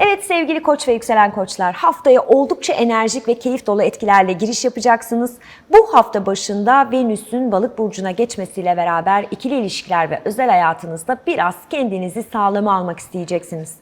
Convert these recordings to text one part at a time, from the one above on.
Evet sevgili koç ve yükselen koçlar haftaya oldukça enerjik ve keyif dolu etkilerle giriş yapacaksınız. Bu hafta başında Venüs'ün balık burcuna geçmesiyle beraber ikili ilişkiler ve özel hayatınızda biraz kendinizi sağlama almak isteyeceksiniz.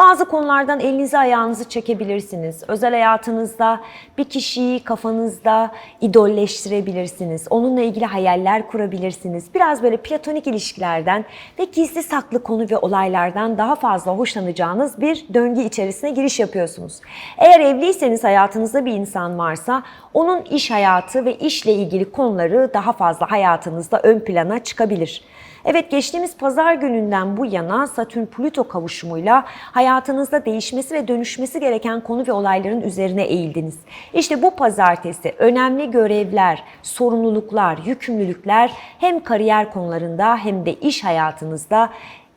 Bazı konulardan elinizi ayağınızı çekebilirsiniz. Özel hayatınızda bir kişiyi kafanızda idolleştirebilirsiniz. Onunla ilgili hayaller kurabilirsiniz. Biraz böyle platonik ilişkilerden ve gizli saklı konu ve olaylardan daha fazla hoşlanacağınız bir döngü içerisine giriş yapıyorsunuz. Eğer evliyseniz hayatınızda bir insan varsa onun iş hayatı ve işle ilgili konuları daha fazla hayatınızda ön plana çıkabilir. Evet geçtiğimiz pazar gününden bu yana Satürn Plüto kavuşumuyla hayatınızda değişmesi ve dönüşmesi gereken konu ve olayların üzerine eğildiniz. İşte bu pazartesi önemli görevler, sorumluluklar, yükümlülükler hem kariyer konularında hem de iş hayatınızda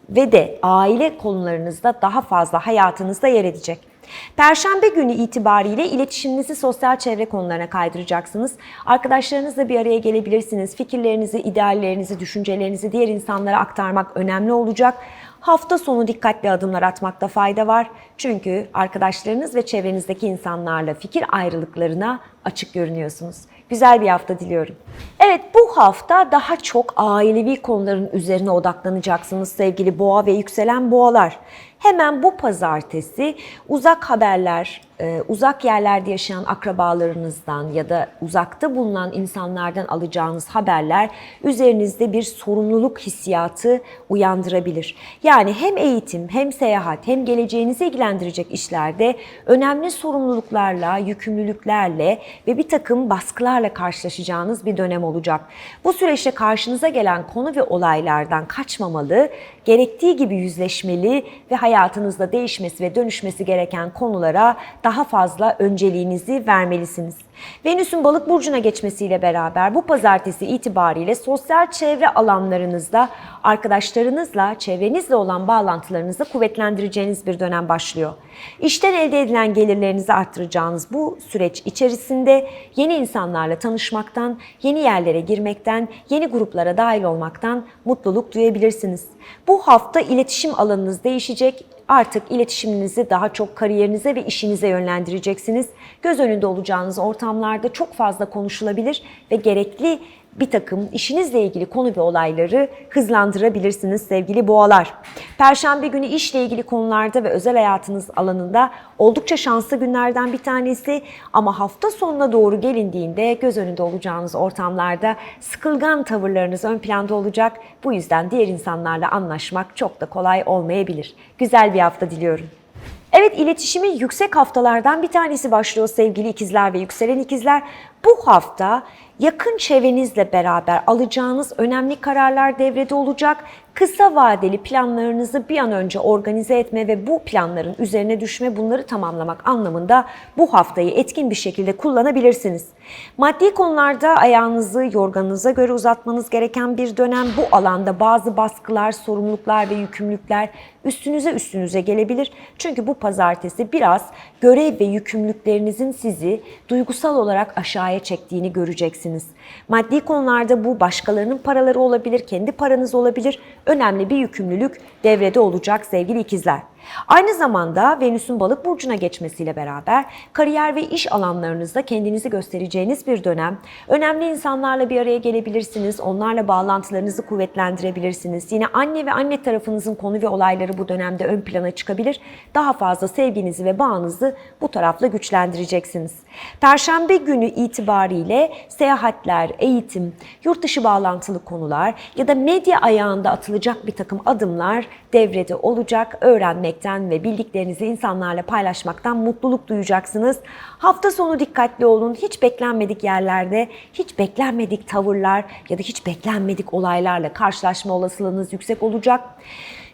ve de aile konularınızda daha fazla hayatınızda yer edecek. Perşembe günü itibariyle iletişiminizi sosyal çevre konularına kaydıracaksınız. Arkadaşlarınızla bir araya gelebilirsiniz. Fikirlerinizi, ideallerinizi, düşüncelerinizi diğer insanlara aktarmak önemli olacak. Hafta sonu dikkatli adımlar atmakta fayda var. Çünkü arkadaşlarınız ve çevrenizdeki insanlarla fikir ayrılıklarına açık görünüyorsunuz. Güzel bir hafta diliyorum. Evet bu hafta daha çok ailevi konuların üzerine odaklanacaksınız sevgili boğa ve yükselen boğalar. Hemen bu pazartesi uzak haberler, e, uzak yerlerde yaşayan akrabalarınızdan ya da uzakta bulunan insanlardan alacağınız haberler üzerinizde bir sorumluluk hissiyatı uyandırabilir. Yani hem eğitim hem seyahat hem geleceğinizi ilgilendirecek işlerde önemli sorumluluklarla, yükümlülüklerle ve bir takım baskılarla karşılaşacağınız bir dönem olacak. Bu süreçte karşınıza gelen konu ve olaylardan kaçmamalı, gerektiği gibi yüzleşmeli ve hayatınızda değişmesi ve dönüşmesi gereken konulara daha fazla önceliğinizi vermelisiniz. Venüs'ün balık burcuna geçmesiyle beraber bu pazartesi itibariyle sosyal çevre alanlarınızda arkadaşlarınızla, çevrenizle olan bağlantılarınızı kuvvetlendireceğiniz bir dönem başlıyor. İşten elde edilen gelirlerinizi arttıracağınız bu süreç içerisinde yeni insanlarla tanışmaktan, yeni yerlere girmekten, yeni gruplara dahil olmaktan mutluluk duyabilirsiniz. Bu hafta iletişim alanınız değişecek. Artık iletişiminizi daha çok kariyerinize ve işinize yönlendireceksiniz. Göz önünde olacağınız ortamlarda çok fazla konuşulabilir ve gerekli bir takım işinizle ilgili konu ve olayları hızlandırabilirsiniz sevgili boğalar. Perşembe günü işle ilgili konularda ve özel hayatınız alanında oldukça şanslı günlerden bir tanesi ama hafta sonuna doğru gelindiğinde göz önünde olacağınız ortamlarda sıkılgan tavırlarınız ön planda olacak. Bu yüzden diğer insanlarla anlaşmak çok da kolay olmayabilir. Güzel bir hafta diliyorum. Evet iletişimi yüksek haftalardan bir tanesi başlıyor sevgili ikizler ve yükselen ikizler. Bu hafta yakın çevrenizle beraber alacağınız önemli kararlar devrede olacak. Kısa vadeli planlarınızı bir an önce organize etme ve bu planların üzerine düşme, bunları tamamlamak anlamında bu haftayı etkin bir şekilde kullanabilirsiniz. Maddi konularda ayağınızı yorganınıza göre uzatmanız gereken bir dönem. Bu alanda bazı baskılar, sorumluluklar ve yükümlülükler üstünüze üstünüze gelebilir. Çünkü bu pazartesi biraz görev ve yükümlülüklerinizin sizi duygusal olarak aşağıya çektiğini göreceksiniz. Maddi konularda bu başkalarının paraları olabilir, kendi paranız olabilir. Önemli bir yükümlülük devrede olacak sevgili ikizler. Aynı zamanda Venüs'ün balık burcuna geçmesiyle beraber kariyer ve iş alanlarınızda kendinizi göstereceğiniz bir dönem. Önemli insanlarla bir araya gelebilirsiniz, onlarla bağlantılarınızı kuvvetlendirebilirsiniz. Yine anne ve anne tarafınızın konu ve olayları bu dönemde ön plana çıkabilir. Daha fazla sevginizi ve bağınızı bu tarafla güçlendireceksiniz. Perşembe günü itibariyle seyahatler, eğitim, yurt dışı bağlantılı konular ya da medya ayağında atılacak bir takım adımlar devrede olacak. Öğrenmekten ve bildiklerinizi insanlarla paylaşmaktan mutluluk duyacaksınız. Hafta sonu dikkatli olun. Hiç beklenmedik yerlerde, hiç beklenmedik tavırlar ya da hiç beklenmedik olaylarla karşılaşma olasılığınız yüksek olacak.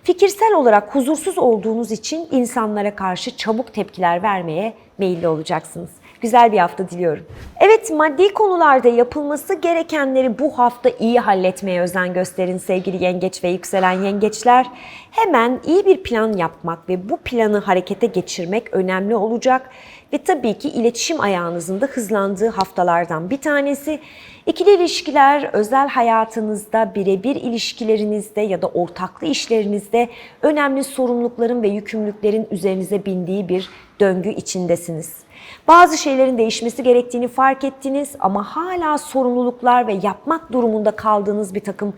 Fikirsel olarak huzursuz olduğunuz için insanlara karşı çabuk tepkiler vermeye meyilli olacaksınız. Güzel bir hafta diliyorum. Evet maddi konularda yapılması gerekenleri bu hafta iyi halletmeye özen gösterin sevgili yengeç ve yükselen yengeçler. Hemen iyi bir plan yapmak ve bu planı harekete geçirmek önemli olacak. Ve tabii ki iletişim ayağınızın da hızlandığı haftalardan bir tanesi. İkili ilişkiler özel hayatınızda, birebir ilişkilerinizde ya da ortaklı işlerinizde önemli sorumlulukların ve yükümlülüklerin üzerinize bindiği bir döngü içindesiniz. Bazı şeylerin değişmesi gerektiğini fark ettiniz ama hala sorumluluklar ve yapmak durumunda kaldığınız bir takım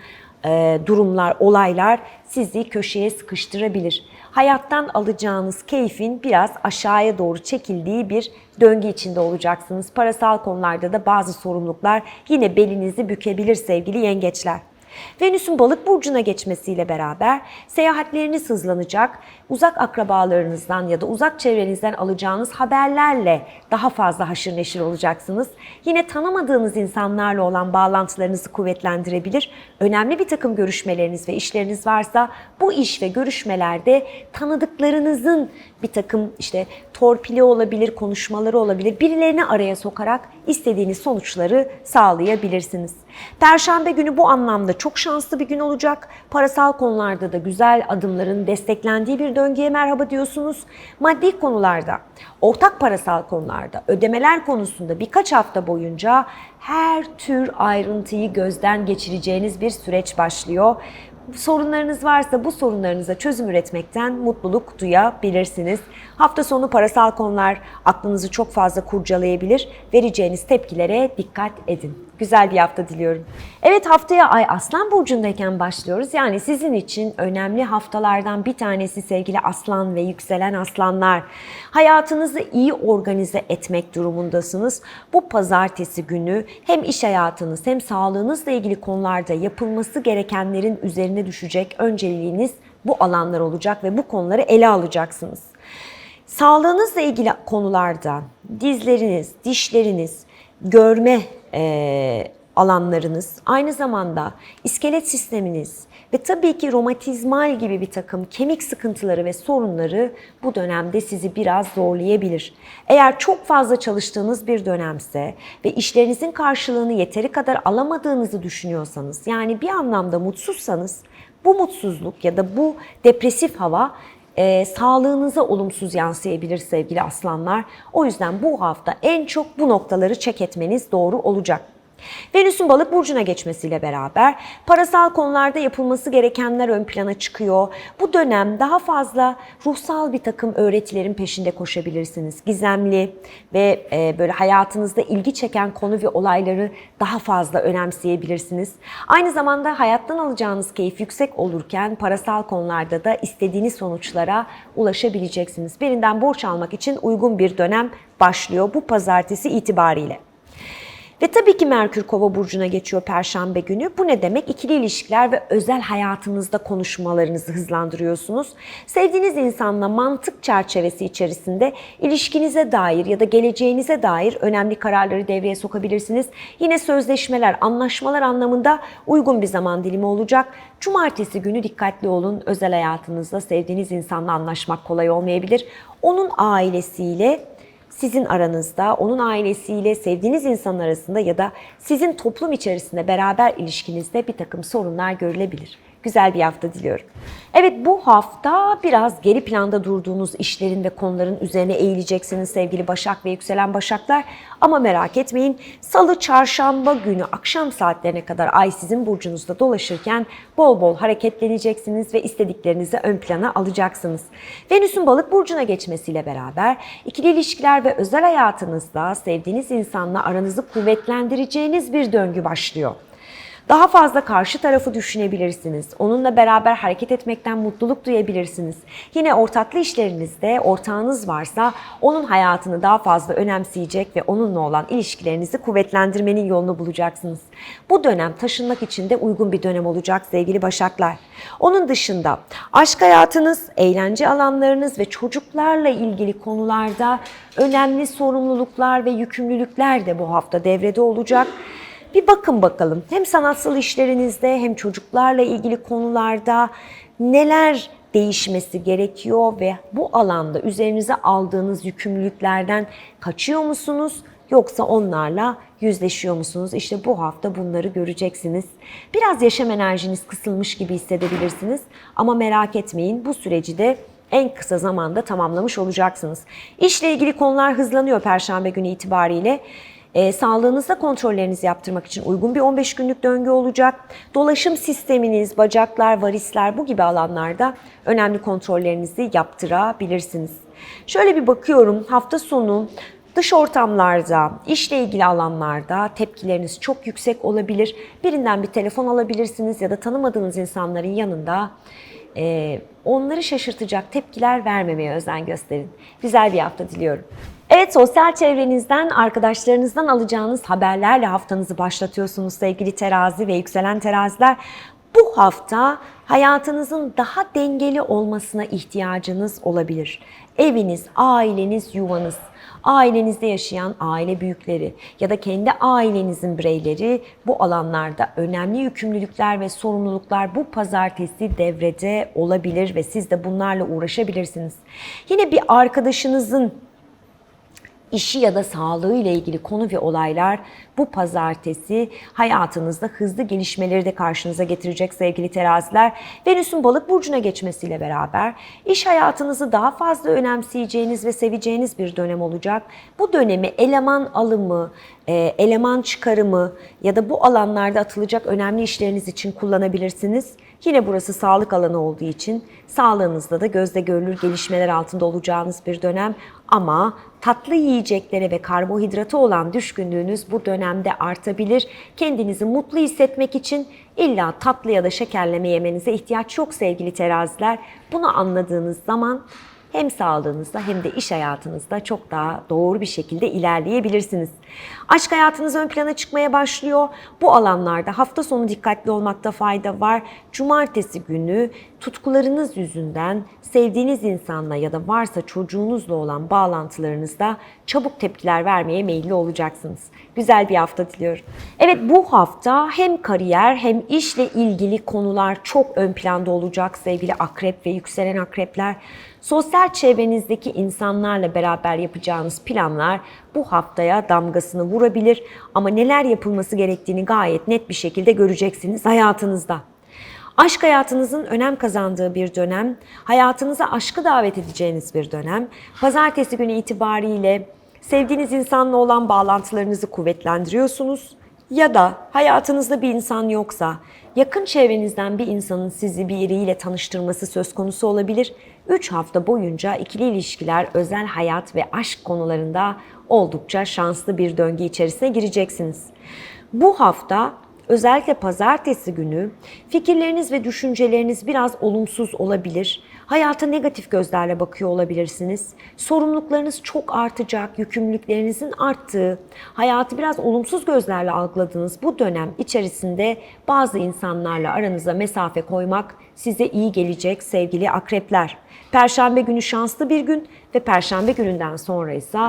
e, durumlar, olaylar sizi köşeye sıkıştırabilir. Hayattan alacağınız keyfin biraz aşağıya doğru çekildiği bir döngü içinde olacaksınız. Parasal konularda da bazı sorumluluklar yine belinizi bükebilir sevgili yengeçler. Venüs'ün balık burcuna geçmesiyle beraber seyahatleriniz hızlanacak. Uzak akrabalarınızdan ya da uzak çevrenizden alacağınız haberlerle daha fazla haşır neşir olacaksınız. Yine tanımadığınız insanlarla olan bağlantılarınızı kuvvetlendirebilir. Önemli bir takım görüşmeleriniz ve işleriniz varsa bu iş ve görüşmelerde tanıdıklarınızın bir takım işte torpili olabilir, konuşmaları olabilir. Birilerini araya sokarak istediğiniz sonuçları sağlayabilirsiniz. Perşembe günü bu anlamda çok şanslı bir gün olacak. Parasal konularda da güzel adımların desteklendiği bir döngüye merhaba diyorsunuz. Maddi konularda, ortak parasal konularda, ödemeler konusunda birkaç hafta boyunca her tür ayrıntıyı gözden geçireceğiniz bir süreç başlıyor sorunlarınız varsa bu sorunlarınıza çözüm üretmekten mutluluk duyabilirsiniz. Hafta sonu parasal konular aklınızı çok fazla kurcalayabilir. Vereceğiniz tepkilere dikkat edin. Güzel bir hafta diliyorum. Evet haftaya Ay Aslan Burcu'ndayken başlıyoruz. Yani sizin için önemli haftalardan bir tanesi sevgili Aslan ve yükselen Aslanlar. Hayatınızı iyi organize etmek durumundasınız. Bu pazartesi günü hem iş hayatınız hem sağlığınızla ilgili konularda yapılması gerekenlerin üzerine düşecek önceliğiniz bu alanlar olacak ve bu konuları ele alacaksınız. Sağlığınızla ilgili konularda dizleriniz, dişleriniz, görme e, alanlarınız, aynı zamanda iskelet sisteminiz ve tabii ki romatizmal gibi bir takım kemik sıkıntıları ve sorunları bu dönemde sizi biraz zorlayabilir. Eğer çok fazla çalıştığınız bir dönemse ve işlerinizin karşılığını yeteri kadar alamadığınızı düşünüyorsanız, yani bir anlamda mutsuzsanız bu mutsuzluk ya da bu depresif hava e, sağlığınıza olumsuz yansıyabilir sevgili aslanlar. O yüzden bu hafta en çok bu noktaları çek etmeniz doğru olacak. Venüs'ün balık burcuna geçmesiyle beraber parasal konularda yapılması gerekenler ön plana çıkıyor. Bu dönem daha fazla ruhsal bir takım öğretilerin peşinde koşabilirsiniz. Gizemli ve e, böyle hayatınızda ilgi çeken konu ve olayları daha fazla önemseyebilirsiniz. Aynı zamanda hayattan alacağınız keyif yüksek olurken parasal konularda da istediğiniz sonuçlara ulaşabileceksiniz. Birinden borç almak için uygun bir dönem başlıyor bu pazartesi itibariyle. Ve tabii ki Merkür Kova burcuna geçiyor perşembe günü. Bu ne demek? İkili ilişkiler ve özel hayatınızda konuşmalarınızı hızlandırıyorsunuz. Sevdiğiniz insanla mantık çerçevesi içerisinde ilişkinize dair ya da geleceğinize dair önemli kararları devreye sokabilirsiniz. Yine sözleşmeler, anlaşmalar anlamında uygun bir zaman dilimi olacak. Cumartesi günü dikkatli olun. Özel hayatınızda sevdiğiniz insanla anlaşmak kolay olmayabilir. Onun ailesiyle sizin aranızda, onun ailesiyle, sevdiğiniz insan arasında ya da sizin toplum içerisinde beraber ilişkinizde bir takım sorunlar görülebilir. Güzel bir hafta diliyorum. Evet bu hafta biraz geri planda durduğunuz işlerin ve konuların üzerine eğileceksiniz sevgili Başak ve yükselen Başaklar. Ama merak etmeyin salı çarşamba günü akşam saatlerine kadar ay sizin burcunuzda dolaşırken bol bol hareketleneceksiniz ve istediklerinizi ön plana alacaksınız. Venüs'ün balık burcuna geçmesiyle beraber ikili ilişkiler ve özel hayatınızda sevdiğiniz insanla aranızı kuvvetlendireceğiniz bir döngü başlıyor. Daha fazla karşı tarafı düşünebilirsiniz. Onunla beraber hareket etmekten mutluluk duyabilirsiniz. Yine ortaklı işlerinizde ortağınız varsa onun hayatını daha fazla önemseyecek ve onunla olan ilişkilerinizi kuvvetlendirmenin yolunu bulacaksınız. Bu dönem taşınmak için de uygun bir dönem olacak sevgili Başaklar. Onun dışında aşk hayatınız, eğlence alanlarınız ve çocuklarla ilgili konularda önemli sorumluluklar ve yükümlülükler de bu hafta devrede olacak. Bir bakın bakalım hem sanatsal işlerinizde hem çocuklarla ilgili konularda neler değişmesi gerekiyor ve bu alanda üzerinize aldığınız yükümlülüklerden kaçıyor musunuz yoksa onlarla yüzleşiyor musunuz? İşte bu hafta bunları göreceksiniz. Biraz yaşam enerjiniz kısılmış gibi hissedebilirsiniz ama merak etmeyin bu süreci de en kısa zamanda tamamlamış olacaksınız. İşle ilgili konular hızlanıyor perşembe günü itibariyle. E, sağlığınızda kontrollerinizi yaptırmak için uygun bir 15 günlük döngü olacak. Dolaşım sisteminiz, bacaklar, varisler bu gibi alanlarda önemli kontrollerinizi yaptırabilirsiniz. Şöyle bir bakıyorum hafta sonu Dış ortamlarda, işle ilgili alanlarda tepkileriniz çok yüksek olabilir. Birinden bir telefon alabilirsiniz ya da tanımadığınız insanların yanında e, onları şaşırtacak tepkiler vermemeye özen gösterin. Güzel bir hafta diliyorum. Evet sosyal çevrenizden, arkadaşlarınızdan alacağınız haberlerle haftanızı başlatıyorsunuz sevgili terazi ve yükselen teraziler. Bu hafta hayatınızın daha dengeli olmasına ihtiyacınız olabilir. Eviniz, aileniz, yuvanız, ailenizde yaşayan aile büyükleri ya da kendi ailenizin bireyleri bu alanlarda önemli yükümlülükler ve sorumluluklar bu pazartesi devrede olabilir ve siz de bunlarla uğraşabilirsiniz. Yine bir arkadaşınızın işi ya da sağlığı ile ilgili konu ve olaylar bu pazartesi hayatınızda hızlı gelişmeleri de karşınıza getirecek sevgili teraziler. Venüs'ün balık burcuna geçmesiyle beraber iş hayatınızı daha fazla önemseyeceğiniz ve seveceğiniz bir dönem olacak. Bu dönemi eleman alımı, e, eleman çıkarımı ya da bu alanlarda atılacak önemli işleriniz için kullanabilirsiniz. Yine burası sağlık alanı olduğu için sağlığınızda da gözde görülür gelişmeler altında olacağınız bir dönem ama tatlı yiyeceklere ve karbohidrata olan düşkünlüğünüz bu dönemde artabilir. Kendinizi mutlu hissetmek için illa tatlı ya da şekerleme yemenize ihtiyaç yok sevgili teraziler. Bunu anladığınız zaman hem sağlığınızda hem de iş hayatınızda çok daha doğru bir şekilde ilerleyebilirsiniz. Aşk hayatınız ön plana çıkmaya başlıyor. Bu alanlarda hafta sonu dikkatli olmakta fayda var. Cumartesi günü tutkularınız yüzünden sevdiğiniz insanla ya da varsa çocuğunuzla olan bağlantılarınızda çabuk tepkiler vermeye meyilli olacaksınız. Güzel bir hafta diliyorum. Evet bu hafta hem kariyer hem işle ilgili konular çok ön planda olacak sevgili akrep ve yükselen akrepler. Sosyal çevrenizdeki insanlarla beraber yapacağınız planlar bu haftaya damgasını vurabilir ama neler yapılması gerektiğini gayet net bir şekilde göreceksiniz hayatınızda. Aşk hayatınızın önem kazandığı bir dönem, hayatınıza aşkı davet edeceğiniz bir dönem. Pazartesi günü itibariyle sevdiğiniz insanla olan bağlantılarınızı kuvvetlendiriyorsunuz ya da hayatınızda bir insan yoksa yakın çevrenizden bir insanın sizi biriyle tanıştırması söz konusu olabilir. 3 hafta boyunca ikili ilişkiler, özel hayat ve aşk konularında oldukça şanslı bir döngü içerisine gireceksiniz. Bu hafta özellikle pazartesi günü fikirleriniz ve düşünceleriniz biraz olumsuz olabilir. Hayata negatif gözlerle bakıyor olabilirsiniz. Sorumluluklarınız çok artacak, yükümlülüklerinizin arttığı, hayatı biraz olumsuz gözlerle algıladığınız bu dönem içerisinde bazı insanlarla aranıza mesafe koymak size iyi gelecek sevgili akrepler. Perşembe günü şanslı bir gün ve perşembe gününden sonra ise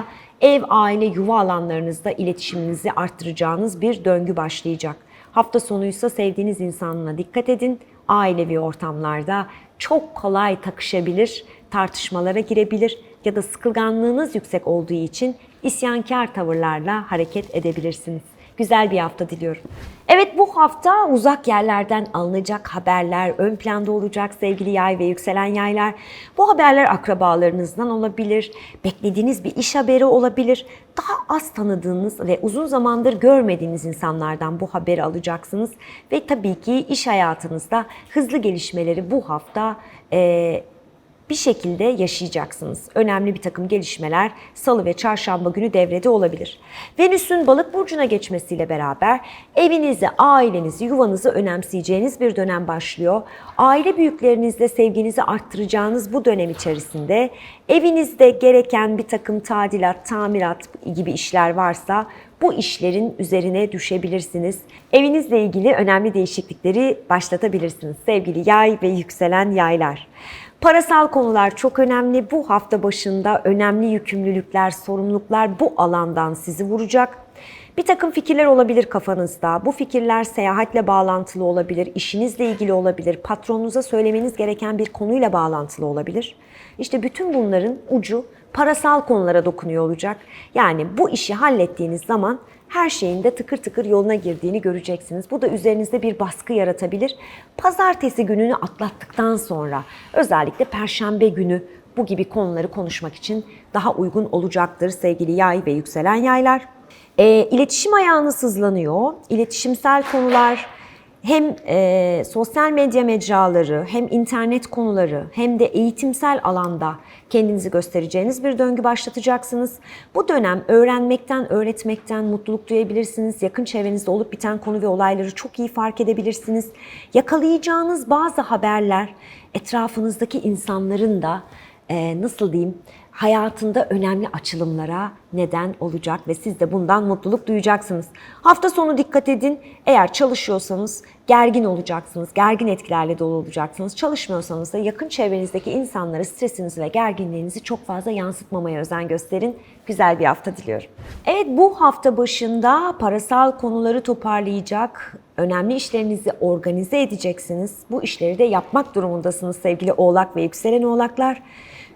ev, aile, yuva alanlarınızda iletişiminizi arttıracağınız bir döngü başlayacak. Hafta sonuysa sevdiğiniz insanla dikkat edin. Ailevi ortamlarda çok kolay takışabilir, tartışmalara girebilir ya da sıkılganlığınız yüksek olduğu için isyankar tavırlarla hareket edebilirsiniz. Güzel bir hafta diliyorum. Evet bu hafta uzak yerlerden alınacak haberler ön planda olacak sevgili yay ve yükselen yaylar. Bu haberler akrabalarınızdan olabilir, beklediğiniz bir iş haberi olabilir. Daha az tanıdığınız ve uzun zamandır görmediğiniz insanlardan bu haberi alacaksınız. Ve tabii ki iş hayatınızda hızlı gelişmeleri bu hafta bir şekilde yaşayacaksınız. Önemli bir takım gelişmeler salı ve çarşamba günü devrede olabilir. Venüs'ün balık burcuna geçmesiyle beraber evinizi, ailenizi, yuvanızı önemseyeceğiniz bir dönem başlıyor. Aile büyüklerinizle sevginizi arttıracağınız bu dönem içerisinde evinizde gereken bir takım tadilat, tamirat gibi işler varsa bu işlerin üzerine düşebilirsiniz. Evinizle ilgili önemli değişiklikleri başlatabilirsiniz sevgili yay ve yükselen yaylar. Parasal konular çok önemli. Bu hafta başında önemli yükümlülükler, sorumluluklar bu alandan sizi vuracak. Bir takım fikirler olabilir kafanızda. Bu fikirler seyahatle bağlantılı olabilir, işinizle ilgili olabilir, patronunuza söylemeniz gereken bir konuyla bağlantılı olabilir. İşte bütün bunların ucu parasal konulara dokunuyor olacak. Yani bu işi hallettiğiniz zaman her şeyin de tıkır tıkır yoluna girdiğini göreceksiniz. Bu da üzerinizde bir baskı yaratabilir. Pazartesi gününü atlattıktan sonra özellikle perşembe günü bu gibi konuları konuşmak için daha uygun olacaktır sevgili yay ve yükselen yaylar. E, iletişim ayağınız hızlanıyor. İletişimsel konular hem e, sosyal medya mecraları, hem internet konuları, hem de eğitimsel alanda kendinizi göstereceğiniz bir döngü başlatacaksınız. Bu dönem öğrenmekten, öğretmekten mutluluk duyabilirsiniz. Yakın çevrenizde olup biten konu ve olayları çok iyi fark edebilirsiniz. Yakalayacağınız bazı haberler etrafınızdaki insanların da e, nasıl diyeyim hayatında önemli açılımlara neden olacak ve siz de bundan mutluluk duyacaksınız. Hafta sonu dikkat edin. Eğer çalışıyorsanız gergin olacaksınız. Gergin etkilerle dolu olacaksınız. Çalışmıyorsanız da yakın çevrenizdeki insanlara stresinizi ve gerginliğinizi çok fazla yansıtmamaya özen gösterin. Güzel bir hafta diliyorum. Evet bu hafta başında parasal konuları toparlayacak, önemli işlerinizi organize edeceksiniz. Bu işleri de yapmak durumundasınız sevgili oğlak ve yükselen oğlaklar.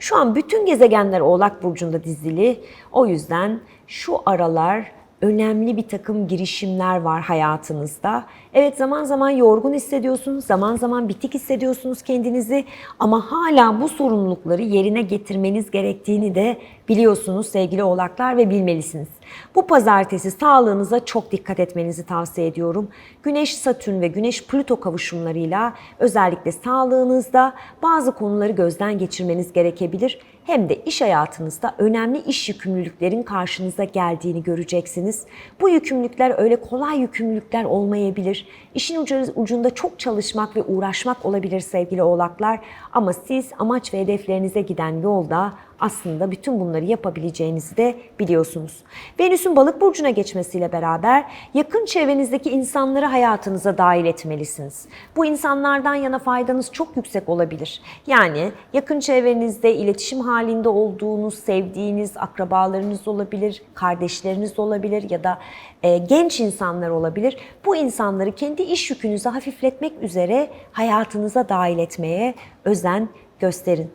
Şu an bütün gezegenler Oğlak Burcu'nda dizili. O yüzden şu aralar önemli bir takım girişimler var hayatınızda. Evet zaman zaman yorgun hissediyorsunuz, zaman zaman bitik hissediyorsunuz kendinizi ama hala bu sorumlulukları yerine getirmeniz gerektiğini de biliyorsunuz sevgili oğlaklar ve bilmelisiniz. Bu pazartesi sağlığınıza çok dikkat etmenizi tavsiye ediyorum. Güneş Satürn ve Güneş Plüto kavuşumlarıyla özellikle sağlığınızda bazı konuları gözden geçirmeniz gerekebilir. Hem de iş hayatınızda önemli iş yükümlülüklerin karşınıza geldiğini göreceksiniz. Bu yükümlülükler öyle kolay yükümlülükler olmayabilir. İşin ucunda çok çalışmak ve uğraşmak olabilir sevgili oğlaklar. Ama siz amaç ve hedeflerinize giden yolda aslında bütün bunları yapabileceğinizi de biliyorsunuz. Venüs'ün balık burcuna geçmesiyle beraber yakın çevrenizdeki insanları hayatınıza dahil etmelisiniz. Bu insanlardan yana faydanız çok yüksek olabilir. Yani yakın çevrenizde iletişim halinde olduğunuz, sevdiğiniz akrabalarınız olabilir, kardeşleriniz olabilir ya da e, genç insanlar olabilir. Bu insanları kendi iş yükünüzü hafifletmek üzere hayatınıza dahil etmeye özen gösterin.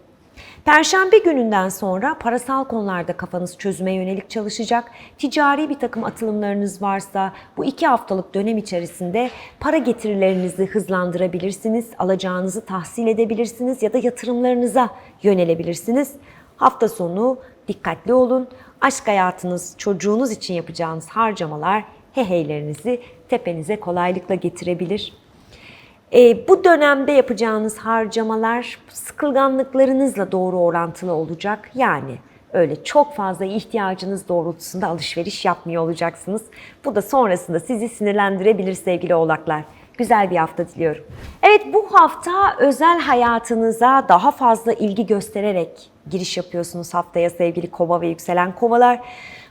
Perşembe gününden sonra parasal konularda kafanız çözüme yönelik çalışacak. Ticari bir takım atılımlarınız varsa bu iki haftalık dönem içerisinde para getirilerinizi hızlandırabilirsiniz. Alacağınızı tahsil edebilirsiniz ya da yatırımlarınıza yönelebilirsiniz. Hafta sonu dikkatli olun. Aşk hayatınız, çocuğunuz için yapacağınız harcamalar heheylerinizi tepenize kolaylıkla getirebilir. E, bu dönemde yapacağınız harcamalar sıkılganlıklarınızla doğru orantılı olacak. Yani öyle çok fazla ihtiyacınız doğrultusunda alışveriş yapmıyor olacaksınız. Bu da sonrasında sizi sinirlendirebilir sevgili oğlaklar. Güzel bir hafta diliyorum. Evet bu hafta özel hayatınıza daha fazla ilgi göstererek giriş yapıyorsunuz haftaya sevgili kova ve yükselen kovalar.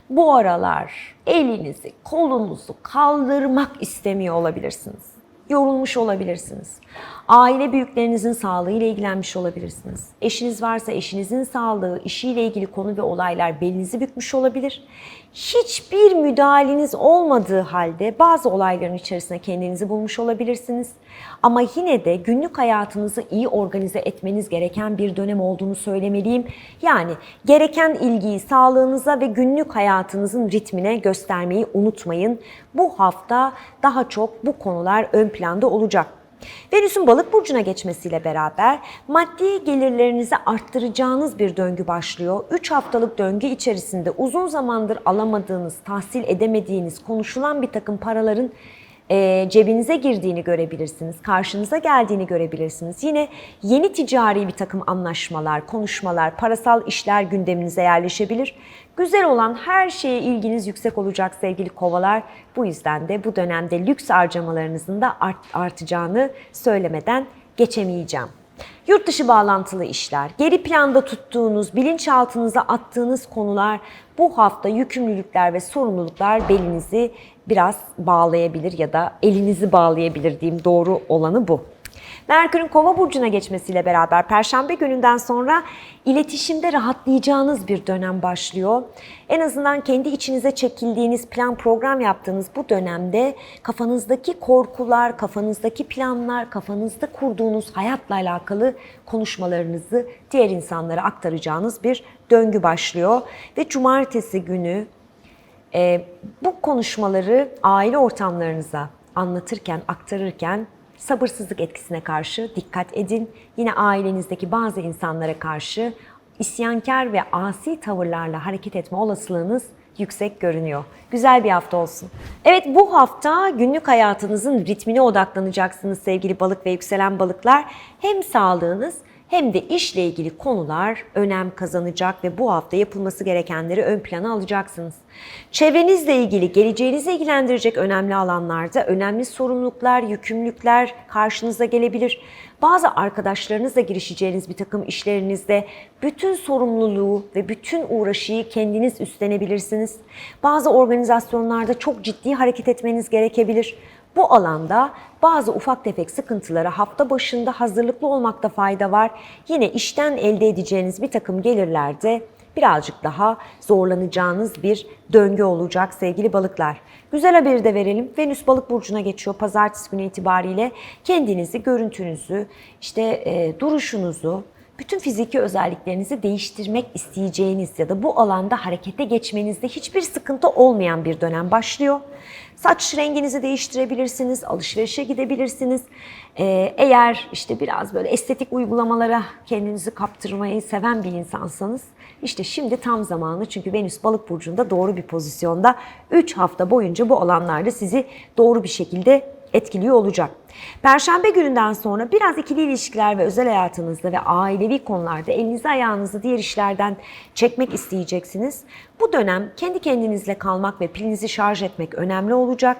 Bu aralar elinizi, kolunuzu kaldırmak istemiyor olabilirsiniz yorulmuş olabilirsiniz. Aile büyüklerinizin sağlığı ile ilgilenmiş olabilirsiniz. Eşiniz varsa eşinizin sağlığı, işiyle ilgili konu ve olaylar belinizi bükmüş olabilir. Hiçbir müdahaleniz olmadığı halde bazı olayların içerisine kendinizi bulmuş olabilirsiniz. Ama yine de günlük hayatınızı iyi organize etmeniz gereken bir dönem olduğunu söylemeliyim. Yani gereken ilgiyi sağlığınıza ve günlük hayatınızın ritmine göstermeyi unutmayın. Bu hafta daha çok bu konular ön planda olacak. Venüs'ün balık burcuna geçmesiyle beraber maddi gelirlerinizi arttıracağınız bir döngü başlıyor. 3 haftalık döngü içerisinde uzun zamandır alamadığınız, tahsil edemediğiniz, konuşulan bir takım paraların e, cebinize girdiğini görebilirsiniz, karşınıza geldiğini görebilirsiniz. Yine yeni ticari bir takım anlaşmalar, konuşmalar, parasal işler gündeminize yerleşebilir. Güzel olan her şeye ilginiz yüksek olacak sevgili kovalar. Bu yüzden de bu dönemde lüks harcamalarınızın da art, artacağını söylemeden geçemeyeceğim. Yurt dışı bağlantılı işler, geri planda tuttuğunuz, bilinçaltınıza attığınız konular bu hafta yükümlülükler ve sorumluluklar belinizi biraz bağlayabilir ya da elinizi bağlayabilir diyeyim doğru olanı bu. Merkür'ün Kova burcuna geçmesiyle beraber perşembe gününden sonra iletişimde rahatlayacağınız bir dönem başlıyor. En azından kendi içinize çekildiğiniz, plan program yaptığınız bu dönemde kafanızdaki korkular, kafanızdaki planlar, kafanızda kurduğunuz hayatla alakalı konuşmalarınızı diğer insanlara aktaracağınız bir döngü başlıyor ve cumartesi günü e, bu konuşmaları aile ortamlarınıza anlatırken, aktarırken sabırsızlık etkisine karşı dikkat edin. Yine ailenizdeki bazı insanlara karşı isyankar ve asi tavırlarla hareket etme olasılığınız yüksek görünüyor. Güzel bir hafta olsun. Evet bu hafta günlük hayatınızın ritmine odaklanacaksınız sevgili balık ve yükselen balıklar. Hem sağlığınız hem de işle ilgili konular önem kazanacak ve bu hafta yapılması gerekenleri ön plana alacaksınız. Çevrenizle ilgili, geleceğinizi ilgilendirecek önemli alanlarda önemli sorumluluklar, yükümlülükler karşınıza gelebilir. Bazı arkadaşlarınızla girişeceğiniz bir takım işlerinizde bütün sorumluluğu ve bütün uğraşıyı kendiniz üstlenebilirsiniz. Bazı organizasyonlarda çok ciddi hareket etmeniz gerekebilir. Bu alanda bazı ufak tefek sıkıntılara hafta başında hazırlıklı olmakta fayda var. Yine işten elde edeceğiniz bir takım gelirlerde birazcık daha zorlanacağınız bir döngü olacak sevgili balıklar. Güzel haberi de verelim. Venüs balık burcuna geçiyor pazartesi günü itibariyle. Kendinizi, görüntünüzü, işte e, duruşunuzu, bütün fiziki özelliklerinizi değiştirmek isteyeceğiniz ya da bu alanda harekete geçmenizde hiçbir sıkıntı olmayan bir dönem başlıyor. Saç renginizi değiştirebilirsiniz, alışverişe gidebilirsiniz. Ee, eğer işte biraz böyle estetik uygulamalara kendinizi kaptırmayı seven bir insansanız işte şimdi tam zamanı çünkü Venüs balık burcunda doğru bir pozisyonda 3 hafta boyunca bu alanlarda sizi doğru bir şekilde etkiliyor olacak. Perşembe gününden sonra biraz ikili ilişkiler ve özel hayatınızda ve ailevi konularda elinizi ayağınızı diğer işlerden çekmek isteyeceksiniz. Bu dönem kendi kendinizle kalmak ve pilinizi şarj etmek önemli olacak.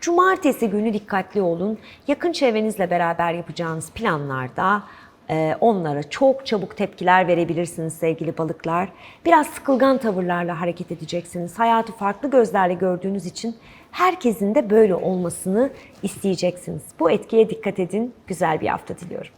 Cumartesi günü dikkatli olun. Yakın çevrenizle beraber yapacağınız planlarda e, onlara çok çabuk tepkiler verebilirsiniz sevgili balıklar. Biraz sıkılgan tavırlarla hareket edeceksiniz. Hayatı farklı gözlerle gördüğünüz için herkesin de böyle olmasını isteyeceksiniz. Bu etkiye dikkat edin. Güzel bir hafta diliyorum.